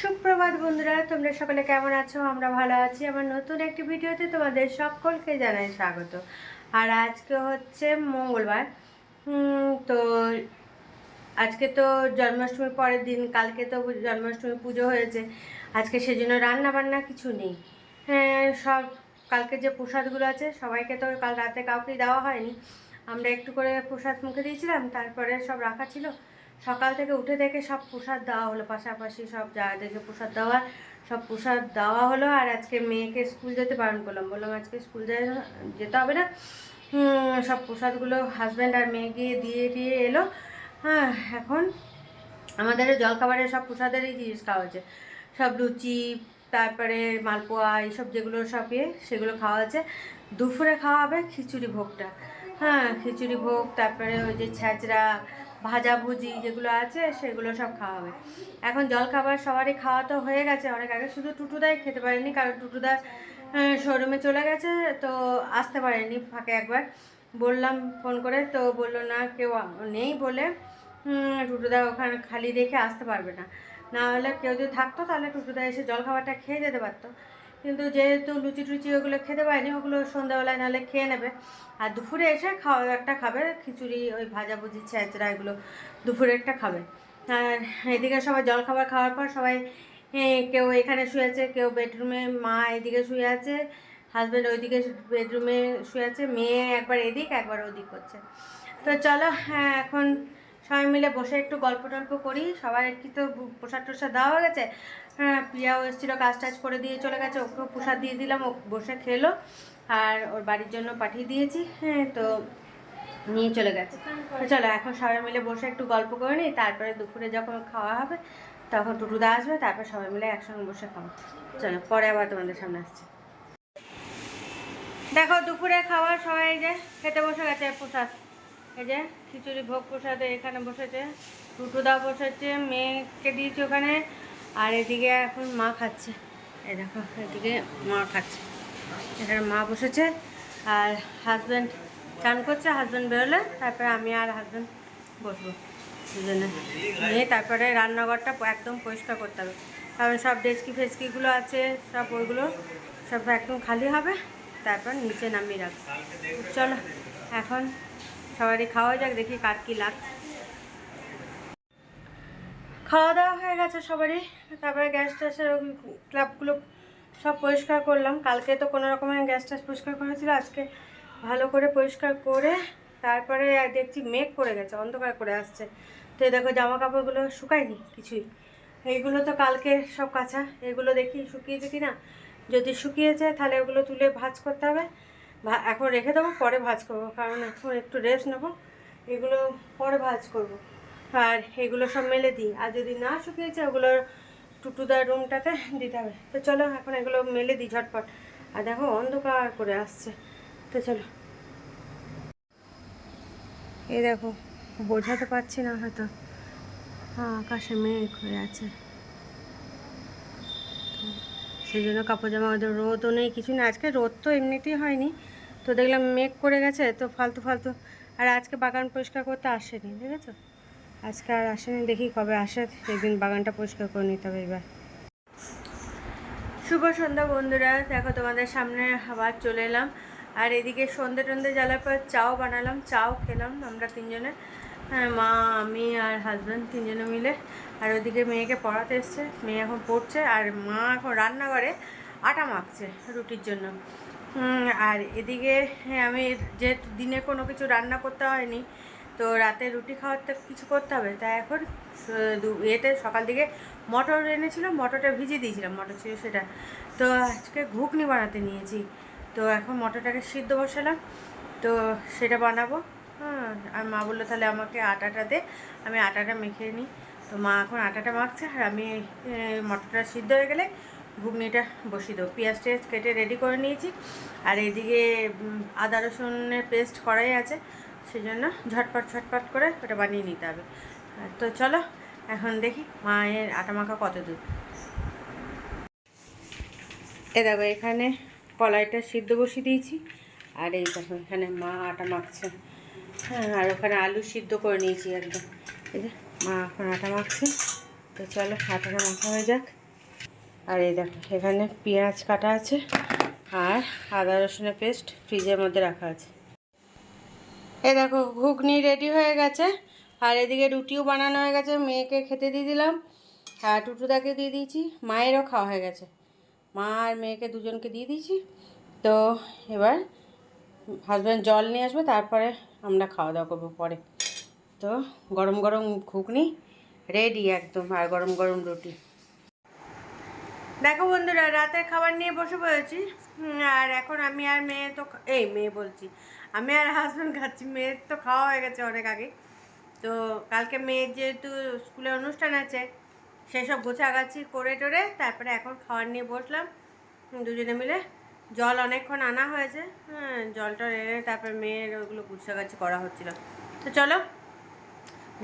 সুপ্রভাত বন্ধুরা, তোমরা সকলে কেমন আছো? আমরা ভালো আছি। আমার নতুন একটি ভিডিওতে তোমাদের সকলকে জানাই স্বাগত। আর আজকে হচ্ছে মঙ্গলবার। তো আজকে তো জন্মাষ্টমীর পরের দিন, কালকে তো জন্মাষ্টমী পুজো হয়েছে। আজকে সেজন্য রান্না বান্না কিছু নেই। হ্যাঁ সব কালকে যে প্রসাদগুলো আছে, সবাইকে তো কাল রাতে কাউকেই দেওয়া হয়নি। আমরা একটু করে প্রসাদ মুখে দিয়েছিলাম, তারপরে সব রাখা ছিল। সকাল থেকে উঠে দেখে সব প্রসাদ দেওয়া হলো। পাশাপাশি সব যা দেখে প্রসাদ দেওয়া, সব প্রসাদ দেওয়া হলো। আর আজকে মেয়েকে স্কুল যেতে বারণ করলাম। বললাম, আজকে স্কুল যেতে হবে না? সব প্রসাদগুলো হাজব্যান্ড আর মেয়ে গিয়ে দিয়ে দিয়ে এলো। হ্যাঁ এখন আমাদের জলখাবারের সব প্রসাদেরই জিনিস খাওয়া হয়েছে। সব লুচি, তারপরে মালপোয়া, এইসব যেগুলো সব ইয়ে সেগুলো খাওয়া হয়েছে। দুপুরে খাওয়া হবে খিচুড়ি ভোগটা। হ্যাঁ খিচুড়ি ভোগ, তারপরে ওই যে ছ্যাঁচড়া ভাজাভুজি যেগুলো আছে, সেগুলো সব খাওয়া হবে। এখন জলখাবার সবারই খাওয়া তো হয়ে গেছে, অনেক আগে শুধু টুটুদাই খেতে পারেনি, কারণ টুটুদা শোরুমে চলে গেছে, তো আসতে পারেনি ফাঁকে একবার। বললাম ফোন করে, তো বলল, না, কেউ নেই বলে টুটুদা ওখানে খালি রেখে আসতে পারবে না। না হলে কেউ যদি থাকতো, তাহলে টুটুদা এসে জলখাবারটা খেয়ে যেতে পারতো। কিন্তু যেহেতু লুচি টুচি ওগুলো খেতে পারেনি, ওগুলো সন্ধ্যাবেলায় নাহলে খেয়ে নেবে। আর দুপুরে এসে খাওয়া একটা খাবে, খিচুড়ি, ওই ভাজাভুজি ছ্যাঁচড়া এগুলো দুপুরে একটা খাবে। আর এদিকে সবাই জলখাবার খাওয়ার পর সবাই কেউ এখানে শুয়ে আছে, কেউ বেডরুমে, মা এদিকে শুয়ে আছে, হাজব্যান্ড ওইদিকে বেডরুমে শুয়ে আছে, মেয়ে একবার এদিক, একবার ওদিক করছে। তো চলো হ্যাঁ এখন সবাই মিলে বসে একটু গল্প টল্প করি, সবার কি তো প্রসাদ টসাদ দেওয়া হয়ে গেছে। হ্যাঁ প্রিয়াও এসেছিল, কাজ টাজ করে দিয়ে চলে গেছে, ওকেও প্রসাদ দিয়ে দিলাম, ও বসে খেলো, আর ওর বাড়ির জন্য পাঠিয়ে দিয়েছি হ্যাঁ তো নিয়ে চলে গেছে। চলো, এখন সবাই মিলে বসে একটু গল্প করে নিই, তারপরে দুপুরে যখন খাওয়া হবে, তখন টুটুদা আসবে, তারপর সবাই মিলে একসঙ্গে বসে খাব। চলো, পরে আবার তোমাদের সামনে আসছে। দেখো, দুপুরে খাওয়া সবাই যে, খেতে বসে গেছে প্রসাদ। এই যে, খিচুড়ি, ভোগ প্রসাদে এখানে বসেছে টুটুদা বসেছে, মেয়েকে দিয়েছে ওখানে আর এদিকে এখন মা খাচ্ছে। এই দেখো, এদিকে মা খাচ্ছে। এখানে মা বসেছে আর হাজব্যান্ড চান করছে হাজব্যান্ড বেরোলে, তারপরে আমি আর হাজব্যান্ড বসবো নিয়ে তারপরে রান্নাঘরটা একদম পরিষ্কার করতে হবে। কারণ সব ডেচকি ফেচকিগুলো আছে, সব ওইগুলো সব একদম খালি হবে, তারপর নিচে নামিয়ে রাখব। চলো, এখন সবারই খাওয়া যাক, দেখি কার কী লাগছে। খাওয়া দাওয়া হয়ে গেছে সবারই। তারপরে গ্যাস ট্যাসের ক্লাবগুলো সব পরিষ্কার করলাম। কালকে তো কোনো রকমের গ্যাস ট্যাস পরিষ্কার করেছিল আজকে ভালো করে পরিষ্কার করে তারপরে দেখছি মেঘ করে গেছে, অন্ধকার করে আসছে। তো দেখো জামা কাপড়গুলো শুকায়নি কিছুই। এইগুলো তো কালকে সব কাঁচা। এগুলো দেখি শুকিয়েছে কি না যদি শুকিয়েছে তাহলে ওগুলো তুলে ভাজ করতে হবে। এখন রেখে দেবো, পরে ভাজ করব। কারণ এখন একটু রেস্ট নেব। এগুলো পরে ভাজ করব। আর এগুলো সব মেলে দিই। আর যদি না শুকিয়েছে ওগুলো টুটুদার রুমটাতে দিতে হবে। তো চলো, এখন এগুলো মেলে দিই ঝটপট। আর দেখো, অন্ধকার করে আসছে। তো চলো। এই দেখো, বোঝাতে পারছি না হয়তো। হ্যাঁ আকাশে মেঘ হয়ে আছে। সেই জন্য কাপড় জামা ওদের রোদও নেই, কিছু না আজকে রোদ তো এমনিতেই হয়নি। তো দেখলাম মেঘ করে গেছে, তো ফালতু ফালতু। আর আজকে বাগান পরিষ্কার করতে আসেনি, দেখেছ? আজকে আর আসেনি দেখি কবে আসে। সেদিন বাগানটা পরিষ্কার করে নিতে হবে এবার। শুভ সন্ধ্যা বন্ধুরা দেখো তোমাদের সামনে আবার চলে এলাম। আর এদিকে সন্ধে টন্ধে জ্বালার পর চাও বানালাম চাও খেলাম আমরা তিনজনে। হ্যাঁ মা আমি আর হাজব্যান্ড তিনজনে মিলে। আর ওদিকে মেয়েকে পড়াতে এসছে মেয়ে এখন পড়ছে। আর মা এখন রান্নাঘরে আটা মাখছে রুটির জন্য। আর এদিকে হ্যাঁ, আমি যে দিনে কোনো কিছু রান্না করতে হয়নি তো রাতে রুটি খাওয়ার তো কিছু করতে হবে। তাই এখন এতে সকাল দিকে মটর এনেছিল, মটরটা ভিজিয়ে দিয়েছিলাম, মটর ছিল সেটা। তো আজকে ঘুগনি বানাতে নিয়েছি। তো এখন মটরটাকে সিদ্ধ বসালাম। তো সেটা বানাবো। হ্যাঁ আর মা বলল তাহলে আমাকে আটাটা দে, আমি আটাটা মেখে নিই। তো মা এখন আটাটা মাখছে, আর আমি মটরটা সিদ্ধ হয়ে গেলে ঘুগনিটা বসিয়ে দেবো। পেঁয়াজ টেয়াজ কেটে রেডি করে নিয়েছি। আর এদিকে আদা রসুনের পেস্ট করাই আছে। সেই জন্য ঝটপট ঝটপট করে ওটা বানিয়ে নিতে হবে। তো চলো, এখন দেখি মায়ের আটা মাখা কত দূর। এ দেখো, এখানে কলাইটা সিদ্ধ বসিয়ে দিয়েছি। আর এই দেখো, এখানে মা আটা মাখছে। হ্যাঁ আর ওখানে আলু সিদ্ধ করে নিয়েছি একদম। এই যে, মা এখন আটা মাখছে। তো চলো, আটাটা মাখা হয়ে যাক। আর এই দেখো, এখানে পেঁয়াজ কাটা আছে। আর আদা রসুনের পেস্ট ফ্রিজের মধ্যে রাখা আছে। এই দেখো, ঘুগনি রেডি হয়ে গেছে। আর এদিকে রুটিও বানানো হয়ে গেছে, মেয়েকে খেতে দিয়ে দিলাম। আর টুটুদাকে দিয়ে দিয়েছি, মায়েরও খাওয়া হয়ে গেছে। মা আর মেয়েকে দুজনকে দিয়ে দিয়েছি। তো এবার হাজব্যান্ড জল নিয়ে আসবে, তারপরে আমরা খাওয়া দাওয়া করব পরে। তো গরম গরম ঘুগনি রেডি একদম, আর গরম গরম রুটি। দেখো বন্ধুরা, রাতের খাবার নিয়ে বসে পড়েছি। আর এখন আমি আর মেয়ে তো এই মেয়ে বলছি। আমি আর হাজব্যান্ড খাচ্ছি, মেয়ের তো খাওয়া হয়ে গেছে অনেক আগে। তো কালকে মেয়ের যেহেতু স্কুলে অনুষ্ঠান আছে, সেসব গোছাগাছি করে টোরে তারপরে এখন খাবার নিয়ে বসলাম। দুজনে মিলে জল অনেকক্ষণ আনা হয়েছে। হ্যাঁ জলটা এনে তারপরে মেয়ের ওগুলো গুছাগাছি করা হচ্ছিল। তো চলো,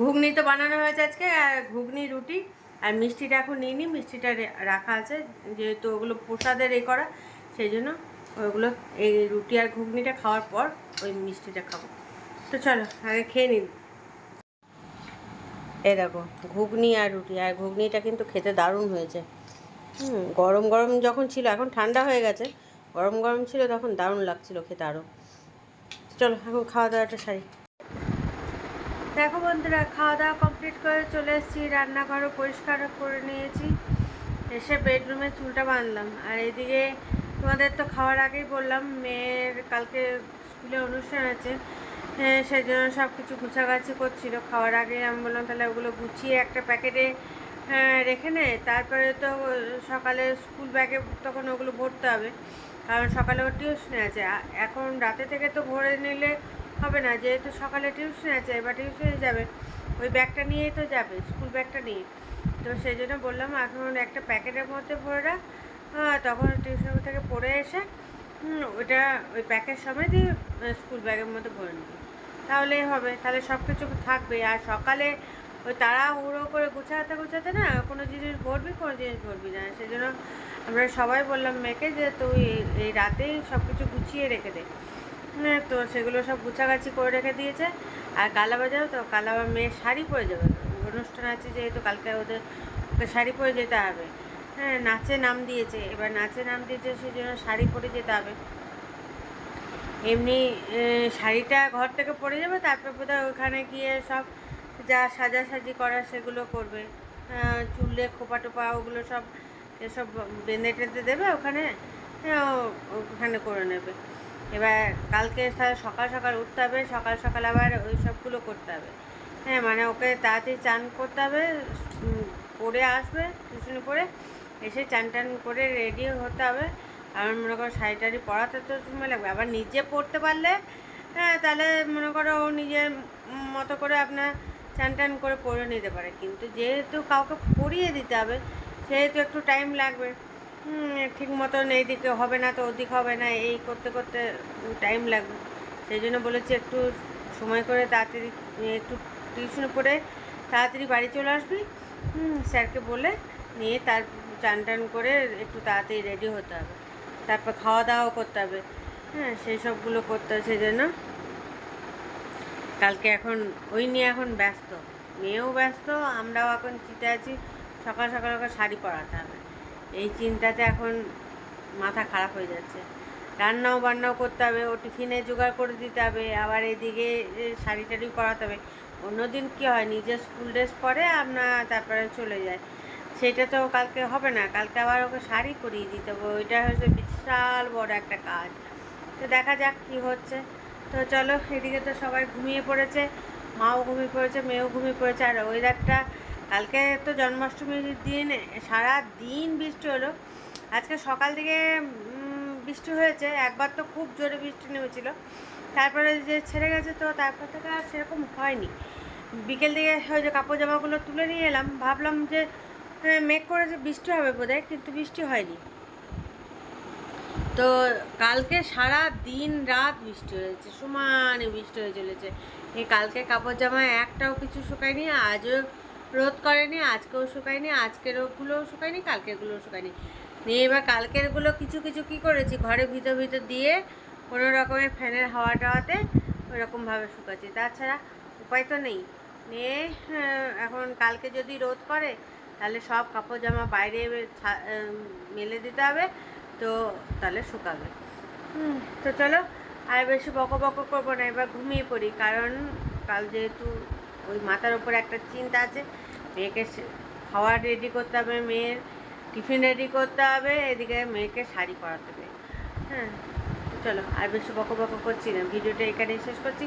ঘুগনি তো বানানো হয়েছে আজকে, আর ঘুগনি, রুটি আর মিষ্টিটা এখন নিই নিই মিষ্টিটা রাখা আছে। যেহেতু ওগুলো প্রসাদের এ করা সেই জন্য ওইগুলো এই রুটি আর ঘুগনিটা খাওয়ার পর ওই মিষ্টিটা খাব। তো চলো, আগে খেয়ে নিন। এ দেখো, ঘুগনি আর রুটি, আর ঘুগনিটা কিন্তু খেতে দারুণ হয়েছে। হুম, গরম গরম যখন ছিল, এখন ঠান্ডা হয়ে গেছে, গরম গরম ছিল তখন দারুণ লাগছিল খেতে আরও চলো, এখন খাওয়া দাওয়াটা সারি। দেখো বন্ধুরা, খাওয়া দাওয়া কমপ্লিট করে চলে এসেছি, রান্নাঘরও পরিষ্কার করে নিয়েছি। এসে বেডরুমে চুলটা বাঁধলাম, আর এদিকে তোমাদের তো খাওয়ার আগেই বললাম, মেয়ের কালকে স্কুলে অনুষ্ঠান আছে সেই জন্য সব কিছু গুছাগাছি করছিল। খাওয়ার আগে আমি বললাম, তাহলে ওগুলো গুছিয়ে একটা প্যাকেটে রেখে নে। তারপরে তো সকালে স্কুল ব্যাগে তখন ওগুলো ভরতে হবে। কারণ সকালে ওর টিউশনে আছে। এখন রাতে থেকে তো ভরে নিলে হবে না। যেহেতু সকালে টিউশন আছে, এবার টিউশনে যাবে। ওই ব্যাগটা নিয়েই তো যাবে, স্কুল ব্যাগটা নিয়ে। তো সেই জন্য বললাম, এখন একটা প্যাকেটের মধ্যে ভরে রাখ। তখন টিউশন থেকে পড়ে এসে ওইটা ওই প্যাকেট সমেতই স্কুল ব্যাগের মধ্যে ভরে নিবি তাহলেই হবে তাহলে সব কিছু থাকবে আর সকালে ওই তাড়াহুড়ো করে গুছাতে গুছাতে না কোনো জিনিস ভরবি কোনো জিনিস ভরবি না। সেই জন্য আমরা সবাই বললাম মেয়েকে যে তুই এই রাতেই সব কিছু গুছিয়ে রেখে দে। হ্যাঁ, তো সেগুলো সব গুছাগাছি করে রেখে দিয়েছে। আর কালাবা যাও তো কালাবা মেয়ের শাড়ি পরে যাবে। অনুষ্ঠান আছে যেহেতু কালকে ওদের শাড়ি পরে যেতে হবে। হ্যাঁ নাচে নাম দিয়েছে। এবার নাচে নাম দিয়েছে সেই জন্য শাড়ি পরে যেতে হবে। এমনি শাড়িটা ঘর থেকে পরে যাবে, তারপর বোধহয় ওখানে গিয়ে সব যা সাজাসাজি করা সেগুলো করবে। চুলে খোপা টোপা ওগুলো সব, এসব বেঁধে টেঁধে দেবে, ওখানে ওখানে করে নেবে। এবার কালকে সকাল সকাল উঠতে হবে, সকাল সকাল আবার ওই সবগুলো করতে হবে। হ্যাঁ মানে ওকে তাড়াতাড়ি চান করতে হবে পরে আসবে, টিউশনি পরে এসে চান টান করে রেডি হতে হবে। আর মনে করো শাড়ি টাড়ি পরাতে তো সময় লাগবে। আবার নিজে পড়তে পারলে হ্যাঁ তাহলে মনে করো ও নিজের মতো করে আপনার চান টান করে পরে নিতে পারে। কিন্তু যেহেতু কাউকে পরিয়ে দিতে হবে, সেহেতু একটু টাইম লাগবে। ঠিক মতন এইদিকে হবে না তো ওদিক হবে না, এই করতে করতে টাইম লাগবে। সেই জন্য বলেছি একটু সময় করে তাড়াতাড়ি, একটু টিউশনে পড়ে তাড়াতাড়ি বাড়ি চলে আসবি। স্যারকে বলে নিয়ে তার চান টান করে একটু তাড়াতাড়ি রেডি হতে হবে। তারপর খাওয়া দাওয়াও করতে হবে। হ্যাঁ সেই সবগুলো করতে হবে জন্য কালকে এখন, ওই নিয়ে এখন ব্যস্ত। মেয়েও ব্যস্ত, আমরাও এখন চিন্তা আছি, সকাল সকাল ওকে শাড়ি পরাতে হবে। এই চিন্তাতে এখন মাথা খারাপ হয়ে যাচ্ছে। রান্নাও বান্নাও করতে হবে, ও টিফিনে জোগাড় করে দিতে হবে, আবার এদিকে শাড়ি টাড়ি পরাতে হবে। অন্যদিন কী হয় নিজের স্কুল ড্রেস পরে আমরা তারপরে চলে যায় সেটা তো কালকে হবে না, কালকে আবার ওকে শাড়ি পরিয়ে দিতে হবে, ওইটা হচ্ছে বিশাল বড় একটা কাজ। তো দেখা যাক কি হচ্ছে। তো চলো, এদিকে তো সবাই ঘুমিয়ে পড়েছে, মাও ঘুমিয়ে পড়েছে, মেয়েও ঘুমিয়ে পড়েছে, আর ওয়েদারটা কালকে তো জন্মাষ্টমীর দিন, সারা দিন বৃষ্টি হলো। আজকে সকাল থেকে বৃষ্টি হয়েছে, একবার তো খুব জোরে বৃষ্টি নেমেছিল। তারপরে যে ছেড়ে গেছে তো তারপর থেকে আর সেরকম হয়নি। বিকেল দিকে ওই যে কাপড় জামাগুলো তুলে নিয়ে এলাম, ভাবলাম যে মেঘ করেছে বৃষ্টি হবে বোধহয় কিন্তু বৃষ্টি হয়নি। তো কালকে সারা দিন রাত বৃষ্টি হয়েছে সমানে বৃষ্টি হয়ে চলেছে। এই কালকে কাপড় জামা একটাও কিছু শুকায়নি আজও রোদ করেনি আজকেও শুকায়নি আজকের ওগুলোও শুকায়নি কালকেরগুলোও শুকায়নি। নিয়ে এবার কালকেরগুলো কিছু কিছু কি করেছি ঘরে ভিতর ভিতর দিয়ে কোনো রকমের ফ্যানের হাওয়া টাওয়াতে ওরকমভাবে শুকাচ্ছি। তাছাড়া উপায় তো নেই। নিয়ে হ্যাঁ, এখন কালকে যদি রোদ করে তাহলে সব কাপড় জামা বাইরে মেলে দিতে হবে, তো তাহলে শুকাবে। তো চলো, আর বেশি বকো বকো করব না, এবার ঘুমিয়ে পড়ি, কারণ কাল যেহেতু ওই মাথার উপর একটা চিন্তা আছে, মেয়েকে খাওয়ার রেডি করতে হবে, মেয়ের টিফিন রেডি করতে হবে, এদিকে মেয়েকে শাড়ি পরাতে হবে। হ্যাঁ চলো, আর বেশি বকো বকো করছি না, ভিডিওটা এখানেই শেষ করছি।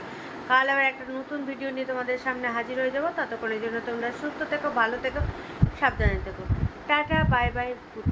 কাল আবার একটা নতুন ভিডিও নিয়ে তোমাদের সামনে হাজির হয়ে যাব, ততক্ষণের জন্য তোমরা সুস্থ থেকো, ভালো থেকো সাবধানে থেকো। Tata bye bye good